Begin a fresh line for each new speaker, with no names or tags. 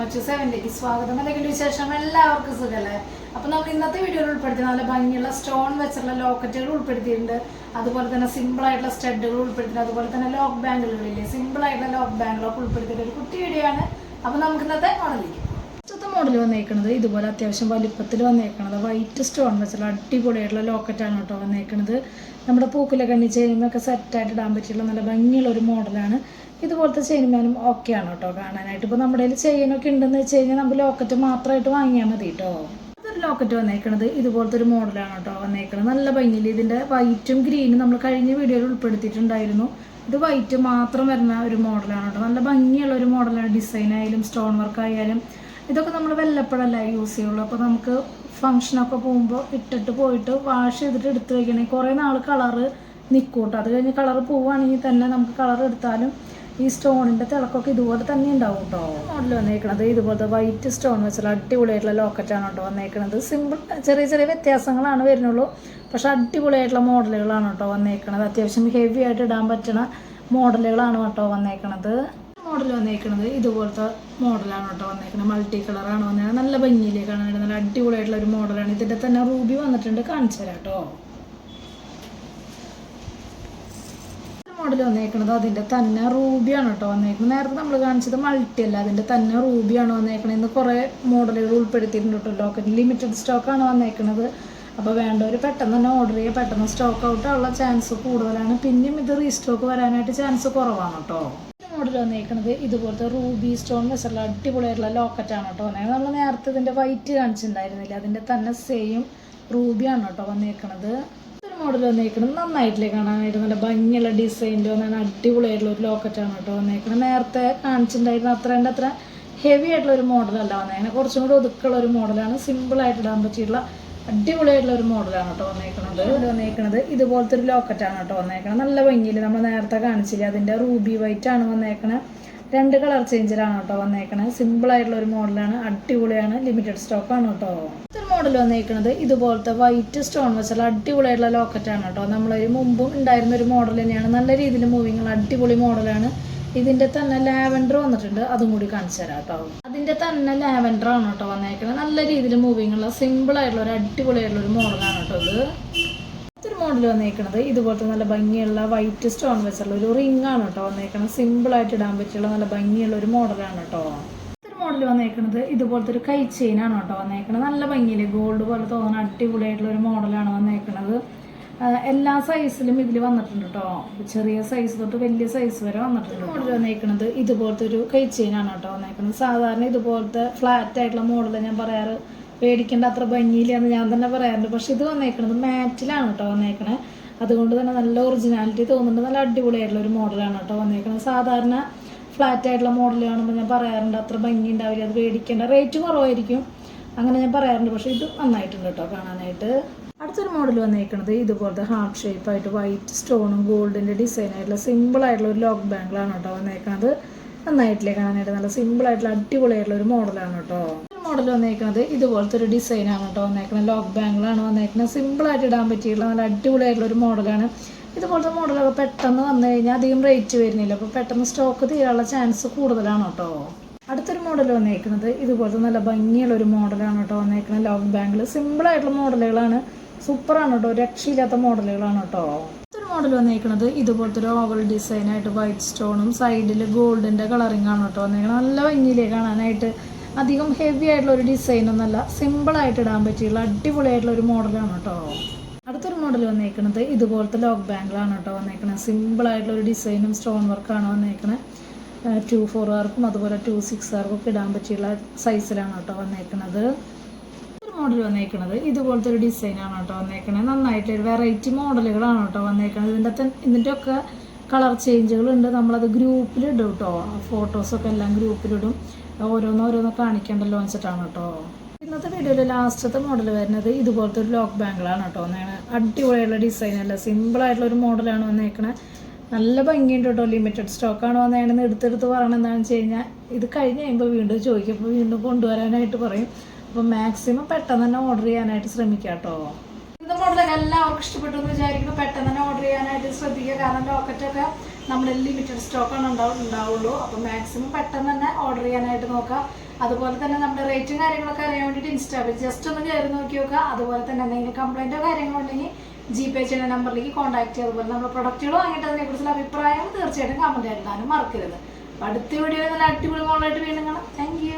മറ്റു സെവനിലേക്ക് സ്വാഗതം. അല്ലെങ്കിൽ വിശേഷം എല്ലാവർക്കും സുഖല്ലേ? അപ്പൊ നമ്മൾ ഇന്നത്തെ വീഡിയോയിൽ ഉൾപ്പെടുത്തി നല്ല ഭംഗിയുള്ള സ്റ്റോൺ വെച്ചുള്ള ലോക്കറ്റുകൾ ഉൾപ്പെടുത്തിയിട്ടുണ്ട്. അതുപോലെ തന്നെ സിമ്പിൾ ആയിട്ടുള്ള സ്റ്റഡുകൾ ഉൾപ്പെടുത്തിയിട്ടുണ്ട്. അതുപോലെ തന്നെ ലോക്ക് ബാങ്കുകളില്ലേ? സിമ്പിൾ ആയിട്ടുള്ള ലോക്ക് ബാങ്കുകളൊക്കെ ഉൾപ്പെടുത്തിയിട്ട് ഒരു കുട്ടി വീഡിയോ ആണ് അപ്പൊ നമുക്ക് ഇന്നത്തെ മോഡലിലേക്ക് ഫസ്റ്റത്തെ മോഡൽ വന്നേക്കുന്നത് ഇതുപോലെ അത്യാവശ്യം വലിപ്പത്തിൽ വന്നേക്കുന്നത് വൈറ്റ് സ്റ്റോൺ വെച്ചുള്ള അടിപൊളിയായിട്ടുള്ള ലോക്കറ്റാണ് കേട്ടോ വന്നേക്കുന്നത് നമ്മുടെ പൂക്കിലെ കണ്ണി ഒക്കെ സെറ്റായിട്ട് ഇടാൻ പറ്റിയുള്ള നല്ല ഭംഗിയുള്ള ഒരു മോഡലാണ്. ഇതുപോലത്തെ ചെയിനുമാനും ഓക്കെയാണ് കേട്ടോ കാണാനായിട്ട്. ഇപ്പോൾ നമ്മുടെ കയ്യിൽ ചെയിനൊക്കെ ഉണ്ടെന്ന് വെച്ച് കഴിഞ്ഞാൽ നമുക്ക് ലോക്കറ്റ് മാത്രമായിട്ട് വാങ്ങിയാൽ മതി കേട്ടോ. അതൊരു ലോക്കറ്റ് വന്നേക്കണത് ഇതുപോലത്തെ ഒരു മോഡലാണ് കേട്ടോ വന്നേക്കണത്. നല്ല ഭംഗിയിൽ ഇതിന്റെ വൈറ്റും ഗ്രീനും നമ്മൾ കഴിഞ്ഞ വീഡിയോയിൽ ഉൾപ്പെടുത്തിയിട്ടുണ്ടായിരുന്നു. ഇത് വൈറ്റ് മാത്രം വരുന്ന ഒരു മോഡലാണ് കേട്ടോ. നല്ല ഭംഗിയുള്ള ഒരു മോഡലാണ് ഡിസൈൻ ആയാലും സ്റ്റോൺ വർക്ക് ആയാലും ഇതൊക്കെ നമ്മൾ വല്ലപ്പോഴല്ല യൂസ് ചെയ്യുള്ളൂ. അപ്പോൾ നമുക്ക് ഫംഗ്ഷനൊക്കെ പോകുമ്പോൾ ഇട്ടിട്ട് പോയിട്ട് വാഷ് ചെയ്തിട്ട് എടുത്ത് വയ്ക്കണമെങ്കിൽ കുറേ നാൾ കളറ് നിൽക്കൂട്ടോ അത് കഴിഞ്ഞ് കളറ് പോവുകയാണെങ്കിൽ തന്നെ നമുക്ക് കളർ എടുത്താലും ഈ സ്റ്റോണിന്റെ തിളക്കൊക്കെ ഇതുപോലെ തന്നെ ഉണ്ടാവും കേട്ടോ മോഡൽ വന്നേക്കണത്. ഇതുപോലത്തെ വൈറ്റ് സ്റ്റോൺ വെച്ചുള്ള അടിപൊളിയായിട്ടുള്ള ലോക്കറ്റാണ് കേട്ടോ വന്നേക്കണത്. സിമ്പിൾ ചെറിയ ചെറിയ വ്യത്യാസങ്ങളാണ് വരുന്നുള്ളൂ. പക്ഷെ അടിപൊളിയായിട്ടുള്ള മോഡലുകളാണ് കേട്ടോ വന്നേക്കണത്. അത്യാവശ്യം ഹെവി ആയിട്ട് ഇടാൻ പറ്റുന്ന മോഡലുകളാണ് കേട്ടോ വന്നേക്കണത്. മോഡൽ വന്നേക്കണത് ഇതുപോലത്തെ മോഡലാണ് കേട്ടോ വന്നേക്കണത്. മൾട്ടി കളറാണ് വന്നേക്കുന്നത് നല്ല ഭംഗിയിലേക്കാണ് നല്ല അടിപൊളിയായിട്ടുള്ള ഒരു മോഡലാണ്. ഇതിന്റെ തന്നെ റൂബി വന്നിട്ടുണ്ട്. കാണിച്ചു തരാം കേട്ടോ മോഡൽ വന്നേക്കണത് അതിന്റെ തന്നെ റൂബിയാണ് കേട്ടോ വന്നേക്കുന്നത് നേരത്തെ നമ്മൾ കാണിച്ചത് മൾട്ടി അല്ല അതിന്റെ തന്നെ റൂബിയാണ് വന്നേക്കണത്. ഇന്ന് കുറേ മോഡലുകൾ ഉൾപ്പെടുത്തിയിട്ടുണ്ട് കേട്ടോ. ലോക്കറ്റ് ലിമിറ്റഡ് സ്റ്റോക്കാണ് വന്നേക്കുന്നത് അപ്പോൾ വേണ്ടവർ പെട്ടെന്ന് തന്നെ ഓർഡർ ചെയ്യുക പെട്ടെന്ന് സ്റ്റോക്ക് ഔട്ട് ആവാനുള്ള ചാൻസ് കൂടുതലാണ്. പിന്നെയും ഇത് റീസ്റ്റോക്ക് വരാനായിട്ട് ചാൻസ് കുറവാണ് കേട്ടോ. മോഡൽ വന്നേക്കുന്നത് ഇതുപോലത്തെ റൂബി സ്റ്റോൺ വെച്ചുള്ള അടിപൊളിയായിട്ടുള്ള ലോക്കറ്റാണ് കേട്ടോ വന്നേക്കുന്നത് നമ്മൾ നേരത്തെ ഇതിന്റെ വൈറ്റ് കാണിച്ചിട്ടുണ്ടായിരുന്നില്ല? അതിന്റെ തന്നെ സെയിം റൂബിയാണ് കേട്ടോ വന്നേക്കണത്. ഒരു മോഡൽ വന്നേക്കുന്നത് നന്നായിട്ടില്ലേ കാണാനായിട്ട്. നല്ല ഭംഗിയുള്ള ഡിസൈന്റെ വന്നാണ് അടിപൊളിയായിട്ടുള്ള ഒരു ലോക്കറ്റാണ് കേട്ടോ വന്നേക്കുന്നത് നേരത്തെ കാണിച്ചിട്ടുണ്ടായിരുന്ന അത്രേന്റെ അത്ര ഹെവി ആയിട്ടുള്ള ഒരു മോഡലല്ല വന്നേക്കുന്നത് കുറച്ചും കൂടി ഒതുക്കുള്ള ഒരു മോഡലാണ് സിമ്പിളായിട്ട് ഇടാൻ പറ്റിയിട്ടുള്ള അടിപൊളിയായിട്ടുള്ള ഒരു മോഡലാണ് കേട്ടോ വന്നേക്കണത്. ഇത് വന്നേക്കണത് ഇതുപോലത്തെ ഒരു ലോക്കറ്റാണ് കേട്ടോ വന്നേക്കുന്നത് നല്ല ഭംഗിയിൽ നമ്മൾ നേരത്തെ കാണിച്ചില്ല? അതിന്റെ റൂബി വൈറ്റ് ആണ് വന്നേക്കണത്. രണ്ട് കളർ ചേഞ്ചിലാണ് കേട്ടോ വന്നേക്കണത്. സിമ്പിൾ ആയിട്ടുള്ള ഒരു മോഡലാണ്. അടിപൊളിയാണ്. ലിമിറ്റഡ് സ്റ്റോക്ക് ആണ് കേട്ടോ. ഇതൊരു മോഡൽ വന്നേക്കുന്നത് ഇതുപോലത്തെ വൈറ്റ് സ്റ്റോൺ വെച്ചുള്ള അടിപൊളിയായിട്ടുള്ള ലോക്കറ്റാണ് കേട്ടോ. നമ്മളൊരു മുമ്പും ഉണ്ടായിരുന്ന ഒരു മോഡൽ തന്നെയാണ്. നല്ല രീതിയിൽ മൂവിങ് അടിപൊളി മോഡലാണ് ഇതിന്റെ തന്നെ ലാവൻഡർ വന്നിട്ടുണ്ട്. അതും കൂടി കാണിച്ചു തരാം കേട്ടോ. അതിന്റെ തന്നെ ലാവൻഡർ ആണ് കേട്ടോ വന്നേക്കുന്നത് നല്ല രീതിയിൽ മൂവിങ് ഉള്ള സിമ്പിൾ ആയിട്ടുള്ള ഒരു അടിപൊളിയായിട്ടുള്ള ഒരു മോഡലാണ് കേട്ടോ ഇത്. ഇതൊരു മോഡൽ വന്നേക്കണത്. ഇതുപോലത്തെ നല്ല ഭംഗിയുള്ള വൈറ്റ് സ്റ്റോൺ വെച്ചുള്ള ഒരു റിംഗ് ആണ് കേട്ടോ സിമ്പിൾ ആയിട്ട് ഇടാൻ പറ്റിയുള്ള നല്ല ഭംഗിയുള്ള ഒരു മോഡലാണ് കേട്ടോ. മോഡൽ വന്നേക്കണത്. ഇതുപോലത്തെ ഒരു കൈ ആണ് കേട്ടോ വന്നേക്കണത്. നല്ല ഭംഗിയിൽ ഗോൾഡ് പോലെ തോന്നുന്ന അടിപൊളിയായിട്ടുള്ള ഒരു മോഡലാണ് വന്നേക്കണത്. എല്ലാ സൈസിലും ഇതിൽ വന്നിട്ടുണ്ട് കേട്ടോ. ചെറിയ സൈസ് തൊട്ട് വലിയ സൈസ് വരെ വന്നിട്ടുണ്ട് മോഡൽ വന്നേക്കണത്. ഇതുപോലത്തെ ഒരു കൈ ആണ് കേട്ടോ വന്നേക്കുന്നത് സാധാരണ ഇതുപോലത്തെ ഫ്ലാറ്റ് ആയിട്ടുള്ള മോഡൽ ഞാൻ പറയാറ് പേടിക്കേണ്ട അത്ര ഭംഗിയില്ലെന്ന് ഞാൻ തന്നെ പറയാറുണ്ട്. പക്ഷെ ഇത് വന്നേക്കണത് മാറ്റിലാണ് കേട്ടോ വന്നേക്കണത് അതുകൊണ്ട് തന്നെ നല്ല ഒറിജിനാലിറ്റി തോന്നുന്നുണ്ട്. നല്ല അടിപൊളിയായിട്ടുള്ള ഒരു മോഡലാണ് കേട്ടോ വന്നേക്കണത്. സാധാരണ ഫ്ലാറ്റ് ആയിട്ടുള്ള മോഡൽ കാണുമ്പോൾ ഞാൻ പറയാറുണ്ട് അത്ര ഭംഗി ഉണ്ടാവില്ല അത് പേടിക്കേണ്ട. റേറ്റ് കുറവായിരിക്കും. അങ്ങനെ ഞാൻ പറയാറുണ്ട്. പക്ഷെ ഇത് നന്നായിട്ടുണ്ട് കേട്ടോ കാണാനായിട്ട്. അടുത്തൊരു മോഡൽ വന്നേക്കുന്നത് ഇതുപോലത്തെ ഹാർട്ട് ഷേപ്പായിട്ട് വൈറ്റ് സ്റ്റോണും ഗോൾഡിന്റെ ഡിസൈൻ ആയിട്ടുള്ള സിമ്പിൾ ആയിട്ടുള്ള ഒരു ലോക്ക് ബാങ്കിലാണ് കേട്ടോ വന്നേക്കുന്നത് നന്നായിട്ടില്ലേ കാണാനായിട്ട്? നല്ല സിമ്പിൾ ആയിട്ടുള്ള അടിപൊളിയായിട്ടുള്ള ഒരു മോഡലാണ് കേട്ടോ. മോഡൽ വന്നേക്കുന്നത് ഇതുപോലത്തെ ഒരു ഡിസൈനാണ് കേട്ടോ വന്നേക്കുന്നത് ലോക്ക് ബാങ്കിലാണ് വന്നേക്കുന്നത് സിമ്പിളായിട്ട് ഇടാൻ പറ്റിയിട്ടുള്ള നല്ല അടിപൊളിയായിട്ടുള്ള ഒരു മോഡലാണ് ഇതുപോലത്തെ മോഡലൊക്കെ പെട്ടെന്ന് വന്നു കഴിഞ്ഞാൽ അധികം റേറ്റ് വരുന്നില്ല. അപ്പോൾ പെട്ടെന്ന് സ്റ്റോക്ക് തീരാനുള്ള ചാൻസ് കൂടുതലാണ് കേട്ടോ. അടുത്തൊരു മോഡൽ വന്നേക്കുന്നത് ഇതുപോലത്തെ നല്ല ഭംഗിയുള്ള ഒരു മോഡലാണ് കേട്ടോ വന്നേക്കുന്നത് ലോക്ക് ബാങ്കിൽ സിമ്പിളായിട്ടുള്ള മോഡലുകളാണ് സൂപ്പറാണ് കേട്ടോ. രക്ഷയില്ലാത്ത മോഡലുകളാണ് കേട്ടോ. മോഡൽ വന്നേക്കുന്നത് ഇതുപോലത്തെ ഒരു ഓവൽ ഡിസൈനായിട്ട് വൈറ്റ് സ്റ്റോണും സൈഡിൽ ഗോൾഡിന്റെ കളറിംഗ് ആണ് കേട്ടോ വന്നേക്കുന്നത് നല്ല ഭംഗിയിലേ കാണാനായിട്ട് അധികം ഹെവി ആയിട്ടുള്ള ഒരു ഡിസൈനൊന്നല്ല സിമ്പിളായിട്ട് ഇടാൻ പറ്റിയുള്ള അടിപൊളിയായിട്ടുള്ള ഒരു മോഡലാണ് കേട്ടോ. അടുത്തൊരു മോഡൽ വന്നേക്കുന്നത് ഇതുപോലത്തെ ലോക്ക് ബാങ്കിലാണ് കേട്ടോ വന്നേക്കുന്നത് സിമ്പിളായിട്ടുള്ള ഒരു ഡിസൈനും സ്റ്റോൺ വർക്കാണ് വന്നേക്കുന്നത് ടു ഫോർ ആർക്കും അതുപോലെ ടു സിക്സ് ആർക്കും ഒക്കെ ഇടാൻ പറ്റിയുള്ള സൈസിലാണ് കേട്ടോ വന്നേക്കുന്നത് ഒരു മോഡൽ വന്നേക്കുന്നത് ഇതുപോലത്തെ ഒരു ഡിസൈനാണ് കേട്ടോ വന്നേക്കുന്നത് ഒരു വെറൈറ്റി മോഡലുകളാണ് കേട്ടോ വന്നേക്കുന്നത് ഇതിന്റെ ഇതിന്റെ ഒക്കെ കളർ ചേഞ്ചുകളുണ്ട്. നമ്മളത് ഗ്രൂപ്പിലിടും കേട്ടോ ഫോട്ടോസൊക്കെ എല്ലാം ഗ്രൂപ്പിലിടും. ഓരോന്നോരോന്ന് കാണിക്കണ്ടല്ലോ വെച്ചിട്ടാണ് കേട്ടോ. ഇന്നത്തെ വീഡിയോയിൽ ലാസ്റ്റത്തെ മോഡൽ വരുന്നത് ഇതുപോലത്തെ ഒരു ലോക്ക് ബാങ്കിളാണ് കേട്ടോ. അടിപൊളിയുള്ള ഡിസൈൻ അല്ല? സിമ്പിളായിട്ടുള്ള ഒരു മോഡലാണ് വന്നേക്കണേ. നല്ല ഭംഗിയുണ്ട് കേട്ടോ. ലിമിറ്റഡ് സ്റ്റോക്കാണ് വന്നേക്കണെന്ന് എടുത്തെടുത്ത് പറയണം എന്താണെന്ന് വെച്ച് കഴിഞ്ഞാൽ ഇത് കഴിഞ്ഞ് കഴിയുമ്പോൾ വീണ്ടും ചോദിക്കും. അപ്പോൾ വീണ്ടും കൊണ്ടുവരാനായിട്ട് പറയും. അപ്പോൾ മാക്സിമം പെട്ടെന്ന് തന്നെ ഓർഡർ ചെയ്യാനായിട്ട് ശ്രമിക്കാം കേട്ടോ. ഇന്നത്തെ മോഡലൊക്കെ എല്ലാവർക്കും ഇഷ്ടപ്പെട്ടു എന്ന് വിചാരിക്കുന്നു. പെട്ടെന്ന് തന്നെ ഓർഡർ ചെയ്യാനായിട്ട് ശ്രദ്ധിക്കുക. കാരണം ലോക്കറ്റൊക്കെ നമ്മൾ ലിമിറ്റഡ് സ്റ്റോക്കാണ് ഉണ്ടാവും ഉണ്ടാവുള്ളൂ. അപ്പോൾ മാക്സിമം പെട്ടെന്ന് തന്നെ ഓർഡർ ചെയ്യാനായിട്ട് നോക്കാം അതുപോലെ തന്നെ നമ്മുടെ റേറ്റും കാര്യങ്ങളൊക്കെ അറിയാൻ വേണ്ടിയിട്ട് ഇൻസ്റ്റാഗ്രാം ജസ്റ്റ് ഒന്ന് കയറി നോക്കി നോക്കുക. അതുപോലെ തന്നെ എന്തെങ്കിലും കംപ്ലൈന്റോ കാര്യങ്ങളോ ഉണ്ടെങ്കിൽ ജി പേ ചെയ്യുന്ന നമ്പറിലേക്ക് കോൺടാക്ട് ചെയ്യുക. അതുപോലെ നമ്മുടെ പ്രൊഡക്റ്റുകൾ വാങ്ങിയിട്ട് അതിനെക്കുറിച്ചുള്ള അഭിപ്രായങ്ങൾ തീർച്ചയായിട്ടും കമന്റ് എഴുതാനും മറക്കരുത്. അടുത്ത വീഡിയോയിൽ നല്ല അടിപൊളി മോളായിട്ട് വീണ്ടും കാണാം. Thank you